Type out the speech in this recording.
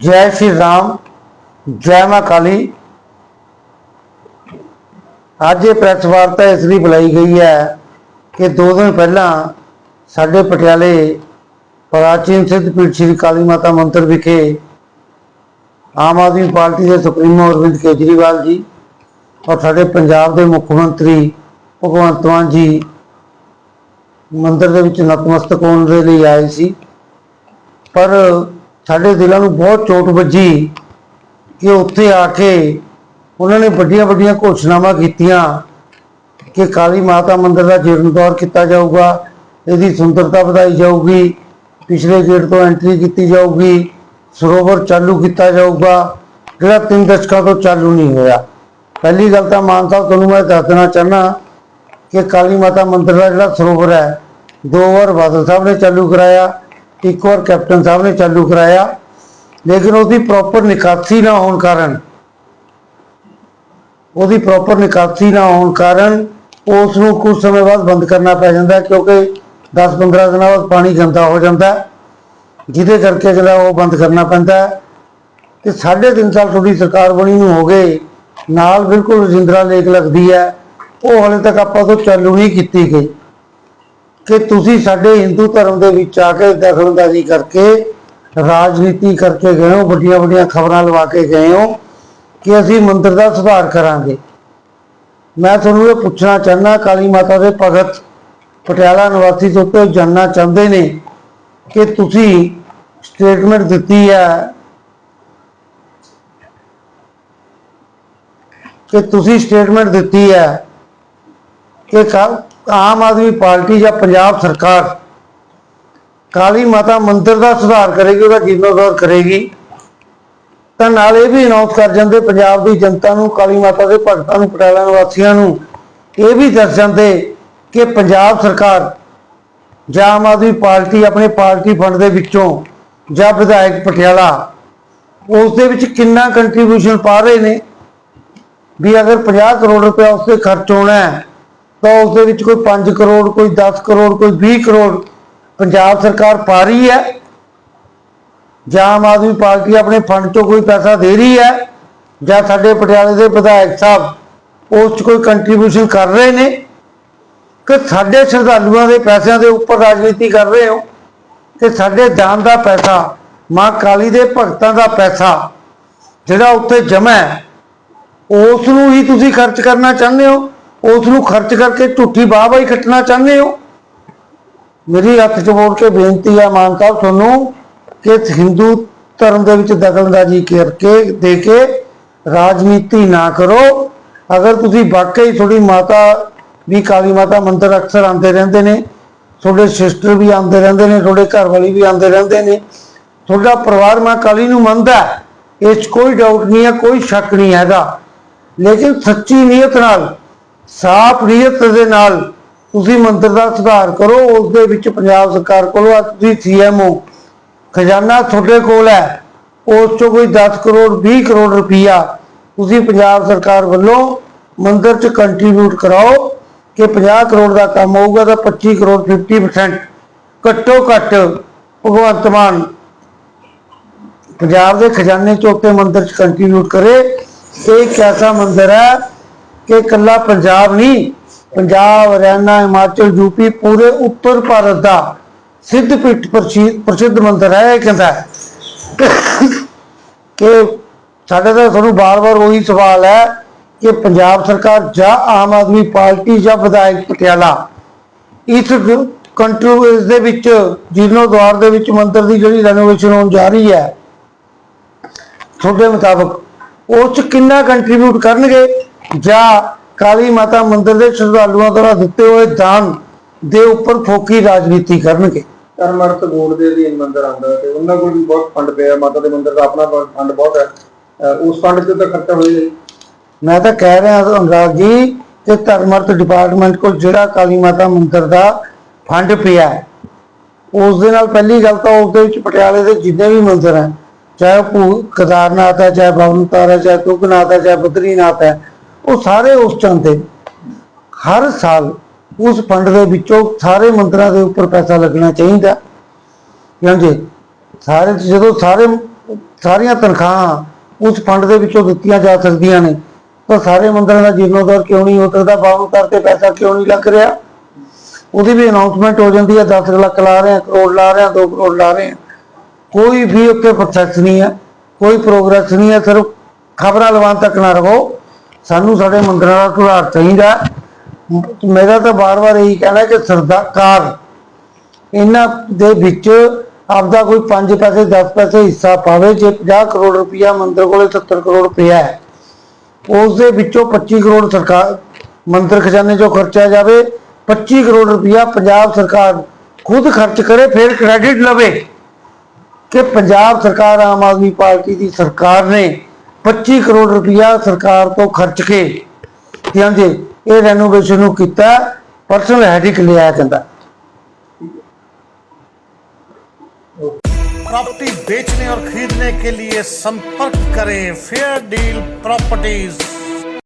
ਜੈ ਸ਼੍ਰੀ ਰਾਮ, ਜੈ ਮਾ ਕਾਲੀ। ਅੱਜ ਇਹ ਪ੍ਰੈਸ ਵਾਰਤਾ ਇਸ ਲਈ ਬੁਲਾਈ ਗਈ ਹੈ ਕਿ ਦੋ ਦਿਨ ਪਹਿਲਾਂ ਸਾਡੇ ਪਟਿਆਲੇ ਪ੍ਰਾਚੀਨ ਸਿੱਧ ਪੀਠ ਸ਼੍ਰੀ ਕਾਲੀ ਮਾਤਾ ਮੰਦਿਰ ਵਿਖੇ ਆਮ ਆਦਮੀ ਪਾਰਟੀ ਦੇ ਸੁਪਰੀਮੋ ਅਰਵਿੰਦ ਕੇਜਰੀਵਾਲ ਜੀ ਔਰ ਸਾਡੇ ਪੰਜਾਬ ਦੇ ਮੁੱਖ ਮੰਤਰੀ ਭਗਵੰਤ ਮਾਨ ਜੀ ਮੰਦਿਰ ਦੇ ਵਿੱਚ ਨਤਮਸਤਕ ਹੋਣ ਦੇ ਲਈ ਆਏ ਸੀ। ਪਰ ਸਾਡੇ ਦਿਲਾਂ ਨੂੰ ਬਹੁਤ ਚੋਟ ਵੱਜੀ ਕਿ ਉੱਥੇ ਆ ਕੇ ਉਹਨਾਂ ਨੇ ਵੱਡੀਆਂ ਵੱਡੀਆਂ ਘੋਸ਼ਣਾਵਾਂ ਕੀਤੀਆਂ ਕਿ ਕਾਲੀ ਮਾਤਾ ਮੰਦਿਰ ਦਾ ਜੀਰਨਦੌਰ ਕੀਤਾ ਜਾਊਗਾ, ਇਹਦੀ ਸੁੰਦਰਤਾ ਵਧਾਈ ਜਾਊਗੀ, ਪਿਛਲੇ ਗੇਟ ਤੋਂ ਐਂਟਰੀ ਕੀਤੀ ਜਾਊਗੀ, ਸਰੋਵਰ ਚਾਲੂ ਕੀਤਾ ਜਾਊਗਾ, ਜਿਹੜਾ ਤਿੰਨ ਦਸ਼ਕਾਂ ਤੋਂ ਚਾਲੂ ਨਹੀਂ ਹੋਇਆ। ਪਹਿਲੀ ਗੱਲ ਤਾਂ ਮਾਨ ਸਾਹਿਬ, ਤੁਹਾਨੂੰ ਮੈਂ ਦੱਸ ਦੇਣਾ ਚਾਹਨਾ ਕਿ ਕਾਲੀ ਮਾਤਾ ਮੰਦਿਰ ਦਾ ਜਿਹੜਾ ਸਰੋਵਰ ਹੈ, ਦੋ ਵਾਰ ਬਾਦਲ ਸਾਹਿਬ ਨੇ ਚਾਲੂ ਕਰਾਇਆ। ਇੱਕ ਵਾਰ ਕੈਪਟਨ ਸਾਹਿਬ ਨੇ ਚਾਲੂ ਕਰਾਇਆ, ਲੇਕਿਨ ਉਹਦੀ ਪ੍ਰੋਪਰ ਨਿਕਾਸੀ ਨਾ ਹੋਣ ਕਾਰਨ, ਉਹਦੀ ਪ੍ਰੋਪਰ ਨਿਕਾਸੀ ਨਾ ਹੋਣ ਕਾਰਨ ਉਸ ਨੂੰ ਕੁਝ ਸਮੇਂ ਬਾਅਦ ਬੰਦ ਕਰਨਾ ਪੈ ਜਾਂਦਾ ਕਿਉਂਕਿ 10-15 ਦਿਨਾਂ ਬਾਅਦ ਪਾਣੀ ਗੰਦਾ ਹੋ ਜਾਂਦਾ ਜਿਹਦੇ ਕਰਕੇ ਜਿਹੜਾ ਉਹ ਬੰਦ ਕਰਨਾ ਪੈਂਦਾ ਹੈ। ਤੇ ਸਾਢੇ ਤਿੰਨ ਸਾਲ ਤੁਹਾਡੀ ਸਰਕਾਰ ਬਣੀ ਨੂੰ ਹੋ ਗਏ, ਨਾਲ ਬਿਲਕੁਲ ਰਜਿੰਦਰਾ ਲੇਕ ਲੱਗਦੀ ਹੈ, ਉਹ ਹਲੇ ਤੱਕ ਆਪਾਂ ਤੋਂ ਚਾਲੂ ਨਹੀਂ ਕੀਤੀ ਗਈ। ਕਿ ਤੁਸੀਂ ਸਾਡੇ ਹਿੰਦੂ ਧਰਮ ਦੇ ਵਿੱਚ ਆ ਕੇ ਦਖਲਅੰਦਾਜ਼ੀ ਕਰਕੇ, ਰਾਜਨੀਤੀ ਕਰਕੇ ਗਏ ਹੋ, ਵੱਡੀਆਂ ਵੱਡੀਆਂ ਖਬਰਾਂ ਲਵਾ ਕੇ ਗਏ ਹੋ, ਕਿ ਅਸੀਂ ਮੰਦਰ ਦਾ ਸੁਧਾਰ ਕਰਾਂਗੇ। ਮੈਂ ਤੁਹਾਨੂੰ ਇਹ ਪੁੱਛਣਾ ਚਾਹੁੰਦਾ, ਕਾਲੀ ਮਾਤਾ ਦੇ ਭਗਤ ਪਟਿਆਲਾ ਨਿਵਾਸੀ ਤੋਂ ਉੱਤੇ ਜਾਣਨਾ ਚਾਹੁੰਦੇ ਨੇ ਕਿ ਤੁਸੀਂ ਸਟੇਟਮੈਂਟ ਦਿੱਤੀ ਹੈ ਕਿ ਤੁਸੀਂ ਸਟੇਟਮੈਂਟ ਦਿੱਤੀ ਹੈ ਕਿ ਕੱਲ ਕਾ- ਆਮ ਆਦਮੀ ਪਾਰਟੀ ਜਾਂ ਪੰਜਾਬ ਸਰਕਾਰ ਕਾਲੀ ਮਾਤਾ ਮੰਦਿਰ ਦਾ ਸੁਧਾਰ ਕਰੇਗੀ, ਉਹਦਾ ਜੀਰਨੋଦ୍ਧਾਰ ਕਰੇਗੀ? ਤਾਂ ਨਾਲ ਇਹ ਵੀ ਅਨਾਉਂਸ ਕਰ ਜਾਂਦੇ, ਪੰਜਾਬ ਦੀ ਜਨਤਾ ਨੂੰ, ਕਾਲੀ ਮਾਤਾ ਦੇ ਭਗਤਾਂ ਨੂੰ, ਪਟਿਆਲਾ ਨਿਵਾਸੀਆਂ ਨੂੰ, ਇਹ ਵੀ ਦੱਸ ਜਾਂਦੇ ਕਿ ਪੰਜਾਬ ਸਰਕਾਰ ਜਾਂ ਆਮ ਆਦਮੀ ਪਾਰਟੀ ਆਪਣੇ ਪਾਰਟੀ ਫੰਡ ਦੇ ਵਿੱਚੋਂ ਜਾਂ ਵਿਧਾਇਕ ਪਟਿਆਲਾ, ਉਸ ਦੇ ਵਿੱਚ ਕਿੰਨਾ ਕੰਟਰੀਬਿਊਸ਼ਨ ਪਾ ਰਹੇ ਨੇ? ਵੀ ਅਗਰ 50 ਕਰੋੜ ਰੁਪਏ ਉਸ ਤੇ ਖਰਚ ਹੋਣਾ ਹੈ ਤਾਂ ਉਸ ਦੇ ਵਿੱਚ ਕੋਈ 5 ਕਰੋੜ, ਕੋਈ 10 ਕਰੋੜ, ਕੋਈ 20 ਕਰੋੜ ਪੰਜਾਬ ਸਰਕਾਰ ਪਾ ਰਹੀ ਹੈ। ਜਾਂ ਆਮ ਆਦਮੀ ਪਾਰਟੀ ਆਪਣੇ ਫੰਡ ਚੋਂ ਕੋਈ ਪੈਸਾ ਦੇ ਰਹੀ ਹੈ ਜਾਂ ਸਾਡੇ ਪਟਿਆਲੇ ਦੇ ਵਿਧਾਇਕ ਸਾਹਿਬ ਉਸ 'ਚ ਕੋਈ ਕੰਟਰੀਬਿਊਸ਼ਨ ਕਰ ਰਹੇ ਨੇ ਕਿ ਸਾਡੇ ਸ਼ਰਧਾਲੂਆਂ ਦੇ ਪੈਸਿਆਂ ਦੇ ਉੱਪਰ ਰਾਜਨੀਤੀ ਕਰ ਰਹੇ ਹੋ, ਕਿ ਸਾਡੇ ਦਾਨ ਦਾ ਪੈਸਾ, ਮਾਂ ਕਾਲੀ ਦੇ ਭਗਤਾਂ ਦਾ ਪੈਸਾ ਜਿਹੜਾ ਉੱਥੇ ਜਮਾ ਹੈ, ਉਸ ਨੂੰ ਹੀ ਤੁਸੀਂ ਖਰਚ ਕਰਨਾ ਚਾਹੁੰਦੇ ਹੋ? ਉਸ ਨੂੰ ਖਰਚ ਕਰਕੇ ਝੂਠੀ ਵਾਹਵਾਹੀ ਖੱਟਣਾ ਚਾਹੁੰਦੇ ਹੋ? ਮੇਰੀ ਹੱਥ ਜੋੜ ਕੇ ਬੇਨਤੀ ਆ ਮਾਨ ਸਾਹਿਬ, ਤੁਹਾਨੂੰ ਕਿ ਹਿੰਦੂ ਧਰਮ ਦੇ ਵਿੱਚ ਦਖਲਅੰਦਾਜ਼ੀ ਕਰਕੇ, ਦੇ ਕੇ ਰਾਜਨੀਤੀ ਨਾ ਕਰੋ। ਅਗਰ ਤੁਸੀਂ ਵਾਕਈ ਤੁਹਾਡੀ ਮਾਤਾ ਵੀ ਕਾਲੀ ਮਾਤਾ ਮੰਦਰ ਅਕਸਰ ਆਉਂਦੇ ਰਹਿੰਦੇ ਨੇ, ਤੁਹਾਡੇ ਸਿਸਟਰ ਵੀ ਆਉਂਦੇ ਰਹਿੰਦੇ ਨੇ, ਤੁਹਾਡੇ ਘਰ ਵਾਲੀ ਵੀ ਆਉਂਦੇ ਰਹਿੰਦੇ ਨੇ, ਤੁਹਾਡਾ ਪਰਿਵਾਰ ਮਾਂ ਕਾਲੀ ਨੂੰ ਮੰਨਦਾ ਇਸ 'ਚ ਕੋਈ ਡਾਊਟ ਨਹੀਂ ਹੈ, ਕੋਈ ਸ਼ੱਕ ਨਹੀਂ ਹੈਗਾ। ਲੇਕਿਨ ਸੱਚੀ ਨੀਅਤ ਨਾਲ ਸਾਫ਼ ਨੀਅਤ ਦੇ ਨਾਲ ਤੁਸੀਂ ਮੰਦਿਰ ਦਾ ਸੁਧਾਰ ਕਰੋ, ਉਸ ਦੇ ਵਿੱਚ ਪੰਜਾਬ ਸਰਕਾਰ ਕੋਲੋਂ ਅੱਜ ਤੁਸੀਂ ਸੀਐਮਓ ਖਜ਼ਾਨਾ ਤੁਹਾਡੇ ਕੋਲ ਹੈ, ਉਸ ਚੋਂ ਕੋਈ 10 ਕਰੋੜ 20 ਕਰੋੜ ਰੁਪਈਆ ਤੁਸੀਂ ਪੰਜਾਬ ਸਰਕਾਰ ਵੱਲੋਂ ਮੰਦਿਰ 'ਚ ਕੰਟਰੀਬਿਊਟ ਕਰਾਓ, ਕਿ 50 ਕਰੋੜ ਦਾ ਕੰਮ ਹੋਊਗਾ ਤਾਂ 25 ਕਰੋੜ 50% ਘੱਟੋ ਘੱਟ ਭਗਵੰਤ ਮਾਨ ਪੰਜਾਬ ਦੇ ਖਜ਼ਾਨੇ ਚੋਂ ਉੱਤੇ ਮੰਦਿਰ 'ਚ ਕੰਟਰੀਬਿਊਟ ਕਰੇ, ਇਹ ਇੱਕ ਐਸਾ ਮੰਦਿਰ ਹੈ ਕਿ ਇਕੱਲਾ ਪੰਜਾਬ ਨਹੀਂ, ਪੰਜਾਬ, ਹਰਿਆਣਾ, ਹਿਮਾਚਲ ਯੂਪੀ ਪੂਰੇ ਉੱਤਰ ਭਾਰਤ ਦਾ ਸਿੱਧ ਪੀਠ ਪ੍ਰਸਿੱਧ ਮੰਦਿਰ ਹੈ, ਇਹ ਕਹਿੰਦਾ ਕਿ ਸਾਡੇ ਤਾਂ ਤੁਹਾਨੂੰ ਬਾਰ-ਬਾਰ ਉਹੀ ਸਵਾਲ ਹੈ ਕਿ ਪੰਜਾਬ ਸਰਕਾਰ ਜਾਂ ਆਮ ਆਦਮੀ ਪਾਰਟੀ ਜਾਂ ਵਿਧਾਇਕ ਪਟਿਆਲਾ, ਇਸ ਕੰਟਰੋ, ਇਸ ਦੇ ਵਿੱਚ ਜੀਰਨੋਦਵਾਰ ਦੇ ਵਿੱਚ ਮੰਦਿਰ ਦੀ ਜਿਹੜੀ ਰੈਨੋਵੇਸ਼ਨ ਹੋਣ ਜਾ ਰਹੀ ਹੈ, ਤੁਹਾਡੇ ਮੁਤਾਬਕ, ਉਸ 'ਚ ਕਿੰਨਾ ਕੰਟਰੀਬਿਊਟ ਕਰਨਗੇ? ਜਾਂ ਕਾਲੀ ਮਾਤਾ ਮੰਦਿਰ ਦੇ ਸ਼ਰਧਾਲੂਆਂ ਦੁਆਰਾ ਦਿੱਤੇ ਹੋਏ ਦਾਨ ਦੇ ਉੱਪਰ ਫੋਕੀ ਰਾਜਨੀਤੀ ਕਰਨਗੇ। ਧਰਮਰਥ ਬੋਰਡ ਦੇ ਅਧੀਨ ਮੰਦਿਰ ਆਉਂਦਾ ਤੇ ਉਹਨਾਂ ਕੋਲ ਵੀ ਬਹੁਤ ਫੰਡ ਪਿਆ ਮਾਤਾ ਦੇ ਮੰਦਿਰ ਦਾ ਆਪਣਾ ਫੰਡ ਬਹੁਤ ਹੈ। ਉਸ ਫੰਡ 'ਚ ਤਾਂ ਖਰਚਾ ਹੋਏਗਾ ਹੀ। ਮੈਂ ਤਾਂ ਕਹਿ ਰਿਹਾ ਅਨੁਰਾਗ ਜੀ ਕਿ ਧਰਮਰਥ ਡਿਪਾਰਟਮੈਂਟ ਕੋਲ ਜਿਹੜਾ ਕਾਲੀ ਮਾਤਾ ਮੰਦਿਰ ਦਾ ਫੰਡ ਪਿਆ ਹੈ ਉਸ ਦੇ ਨਾਲ ਪਹਿਲੀ ਗੱਲ ਤਾਂ ਉਸ ਦੇ ਵਿੱਚ ਪਟਿਆਲੇ ਦੇ ਜਿੰਨੇ ਵੀ ਮੰਦਿਰ ਹੈ ਚਾਹੇ ਉਹ ਕੇਦਾਰਨਾਥ ਹੈ ਚਾਹੇ ਬਵਨਤਾਰ ਹੈ ਚਾਹੇ ਤੁੰਗਨਾਥ ਹੈ ਚਾਹੇ ਬਦਰੀਨਾਥ ਹੈ ਉਹ ਸਾਰੇ ਉਸ ਚੰਦ ਹਰ ਸਾਲ ਉਸ ਫੰਡ ਦੇ ਵਿੱਚੋਂ ਸਾਰੇ ਮੰਦਰਾਂ ਦੇ ਉੱਪਰ ਪੈਸਾ ਲੱਗਣਾ ਚਾਹੀਦਾ। ਹਾਂਜੀ ਸਾਰੇ ਜਦੋਂ ਸਾਰੇ ਸਾਰੀਆਂ ਤਨਖਾਹਾਂ ਉਸ ਫੰਡ ਦੇ ਵਿੱਚੋਂ ਦਿੱਤੀਆਂ ਜਾ ਸਕਦੀਆਂ ਨੇ, ਤਾਂ ਸਾਰੇ ਮੰਦਰਾਂ ਦਾ ਜੀਰਨੋਦਰ ਕਿਉਂ ਨਹੀਂ ਹੋ ਸਕਦਾ? ਬਾਹੂ ਕਰਕੇ ਪੈਸਾ ਕਿਉਂ ਨਹੀਂ ਲੱਗ ਰਿਹਾ? ਉਹਦੀ ਵੀ ਅਨਾਉਂਸਮੈਂਟ ਹੋ ਜਾਂਦੀ ਹੈ 10 ਲੱਖ ਲਾ ਰਹੇ ਆ ਕਰੋੜ ਲਾ ਰਹੇ ਆ 2 ਕਰੋੜ ਲਾ ਰਹੇ ਆ ਕੋਈ ਵੀ ਉੱਤੇ ਪ੍ਰੋਸੈਸ ਨਹੀਂ ਹੈ, ਕੋਈ ਪ੍ਰੋਗਰੈਸ ਨਹੀਂ ਹੈ, ਸਿਰਫ ਖਬਰਾਂ ਲਵਾਂ ਤੱਕ ਨਾ ਰਹੋ। ਸਾਨੂੰ ਸਾਡੇ ਮੰਦਰਾਂ ਦਾ ਸੁਧਾਰ ਚਾਹੀਦਾ। ਮੇਰਾ ਤਾਂ ਬਾਰ-ਬਾਰ ਇਹੀ ਕਹਿਣਾ ਕਿ ਸਰਕਾਰ ਇਹਨਾਂ ਦੇ ਵਿੱਚ ਆਪਦਾ ਕੋਈ 5 ਪੈਸੇ 10 ਪੈਸੇ ਹਿੱਸਾ ਪਾਵੇ, ਜੇ 50 ਕਰੋੜ ਰੁਪਇਆ ਮੰਦਰ ਕੋਲੇ 70 ਕਰੋੜ ਪਿਆ ਹੈ ਉਸ ਦੇ ਵਿੱਚੋਂ 25 ਕਰੋੜ ਸਰਕਾਰ ਮੰਦਰ ਖਜ਼ਾਨੇ ਚੋਂ ਖਰਚਿਆ ਜਾਵੇ 25 ਕਰੋੜ ਰੁਪਇਆ ਪੰਜਾਬ ਸਰਕਾਰ ਖੁਦ ਖਰਚ ਕਰੇ, ਫਿਰ ਕ੍ਰੈਡਿਟ ਲਵੇ ਕਿ ਪੰਜਾਬ ਸਰਕਾਰ ਆਮ ਆਦਮੀ ਪਾਰਟੀ ਦੀ ਸਰਕਾਰ ਨੇ 25 ਕਰੋੜ ਰੁਪਇਆ ਸਰਕਾਰ ਤੋਂ ਖਰਚ ਕੇ ਤੇ ਹਾਂਜੀ ਇਹ ਰੈਨੋਵੇਸ਼ਨ ਨੂੰ ਕੀਤਾ ਪਰਸਨਲ ਹੈਡਿਕ ਲਿਆ ਕਹਿੰਦਾ प्रॉपर्टी बेचने और खरीदने के लिए संपर्क करें फेयर डील प्रॉपर्टीज